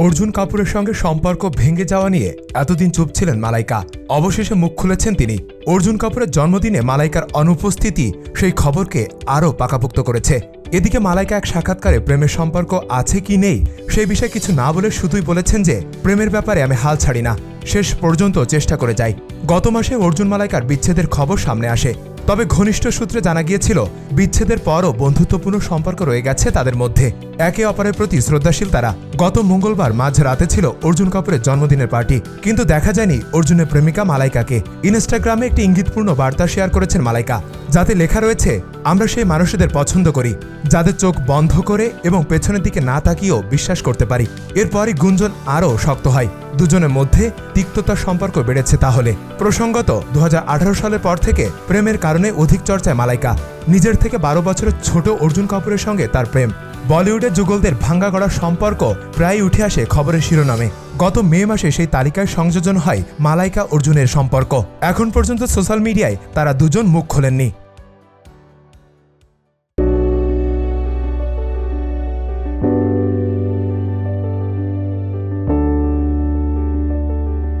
অর্জুন কাপুরের সঙ্গে সম্পর্ক ভেঙে যাওয়া নিয়ে এতদিন চুপ ছিলেন মালাইকা। অবশেষে মুখ খুলেছেন তিনি। অর্জুন কাপুরের জন্মদিনে মালাইকার অনুপস্থিতি সেই খবরকে আরও পাকাপুক্ত করেছে। এদিকে মালাইকা এক সাক্ষাৎকারে প্রেমের সম্পর্ক আছে কি নেই, সেই বিষয়ে কিছু না বলে শুধুই বলেছেন যে, প্রেমের ব্যাপারে আমি হাল ছাড়ি না। শেষ পর্যন্ত চেষ্টা করে যাই। গত মাসে অর্জুন মালাইকার বিচ্ছেদের খবর সামনে আসে। তবে ঘনিষ্ঠ সূত্রে জানা গিয়েছিল, বিচ্ছেদের পরও বন্ধুত্বপূর্ণ সম্পর্ক রয়ে গেছে তাদের মধ্যে। একে অপরের প্রতি শ্রদ্ধাশীল তারা। গত মঙ্গলবার মাঝ রাতে ছিল অর্জুন কাপুরের জন্মদিনের পার্টি। কিন্তু দেখা যায়নি অর্জুনের প্রেমিকা মালাইকাকে। ইনস্টাগ্রামে একটি ইঙ্গিতপূর্ণ বার্তা শেয়ার করেছেন মালাইকা, যাতে লেখা রয়েছে আমরা সেই মানুষদের পছন্দ করি, যাদের চোখ বন্ধ করে এবং পেছনের দিকে না তাকিয়েও বিশ্বাস করতে পারি। এরপরই গুঞ্জন আরও শক্ত হয়। দুজনের মধ্যে তিক্ততার সম্পর্ক বেড়েছে তাহলে। প্রসঙ্গত দু হাজার আঠারো সালের পর থেকে প্রেমের কারণে অধিক চর্চায় মালাইকা। নিজের থেকে বারো বছরের ছোট অর্জুন কাপুরের সঙ্গে তার প্রেম। বলিউডের যুগলদের ভাঙ্গা গড়া সম্পর্ক প্রায় উঠে আসে খবরের শিরোনামে। গত মে মাসে সেই তালিকায় সংযোজন হয় মালাইকা অর্জুনের সম্পর্ক। এখন পর্যন্ত সোশ্যাল মিডিয়ায় তারা দুজন মুখ খোলেননি।